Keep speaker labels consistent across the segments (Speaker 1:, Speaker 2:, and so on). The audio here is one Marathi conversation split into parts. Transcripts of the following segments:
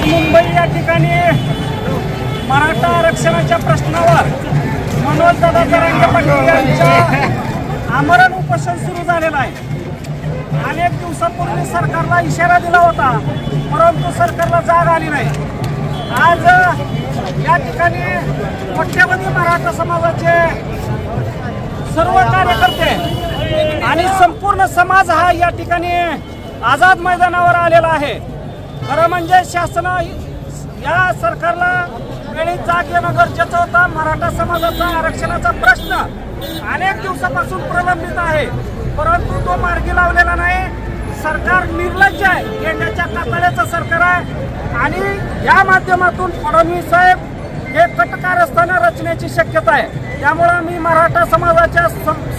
Speaker 1: आज मुंबई या ठिकाणी मराठा आरक्षणाच्या प्रश्नावर मनोज दादा जरांगे पाटील यांच्या आमरण उपोषण सुरू झालेलं आहे. अनेक दिवसापूर्वी सरकारला इशारा दिला होता परंतु सरकारला जाग आली नाही. आज या ठिकाणी कोट्यवधी मराठा समाजाचे सर्व कार्यकर्ते आणि संपूर्ण समाज हा या ठिकाणी आझाद मैदानावर आलेला आहे. खरं म्हणजे शासन या सरकारला वेळी जाग येणं गरजेचं होतं. मराठा समाजाचा आरक्षणाचा प्रश्न अनेक दिवसापासून प्रलंबित आहे. परंतु तो मार्गी लावलेला नाही. सरकार निर्लज्ज आहे. गेंड्याच्या कातड्याचं सरकार आहे. आणि या माध्यमातून फडणवीस साहेब हे कटकारस्थानं रचण्याची शक्यता आहे. त्यामुळं मी मराठा समाजाच्या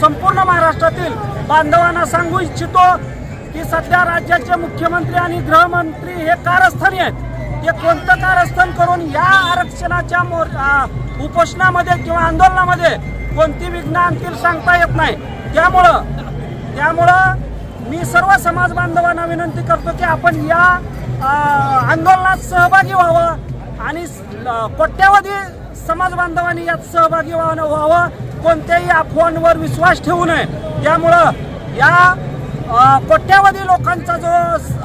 Speaker 1: संपूर्ण महाराष्ट्रातील बांधवांना सांगू इच्छितो की सध्या राज्याचे मुख्यमंत्री आणि गृहमंत्री हे कारस्थानी आहेत. हे कोणतं कारस्थान करून या आरक्षणाच्या मोर उपोषणामध्ये किंवा आंदोलनामध्ये कोणती विघ्न आणतील सांगता येत नाही. त्यामुळं त्यामुळं मी सर्व समाज बांधवांना विनंती करतो की आपण या आंदोलनात सहभागी व्हावं आणि कोट्यावधी समाज बांधवांनी यात सहभागी व्हावं व्हावं. कोणत्याही अफवांवर विश्वास ठेवू नये. त्यामुळं या कोट्यावधी लोकांचा जो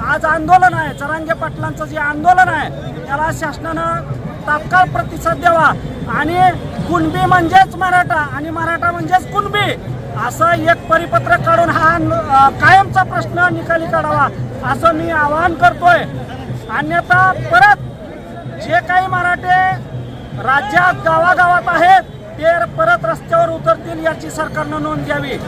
Speaker 1: आज आंदोलन आहे चरांगे पाटलांचं जे आंदोलन आहे त्याला शासनानं तात्काळ प्रतिसाद द्यावा. आणि कुणबी म्हणजेच मराठा आणि मराठा म्हणजेच कुणबी असं एक परिपत्रक काढून हा कायमचा प्रश्न निकाली काढावा असं मी आवाहन करतोय. अन्यथा परत जे काही मराठे राज्यात गावागावात आहेत ते परत रस्त्यावर उतरतील याची सरकारनं नोंद घ्यावी.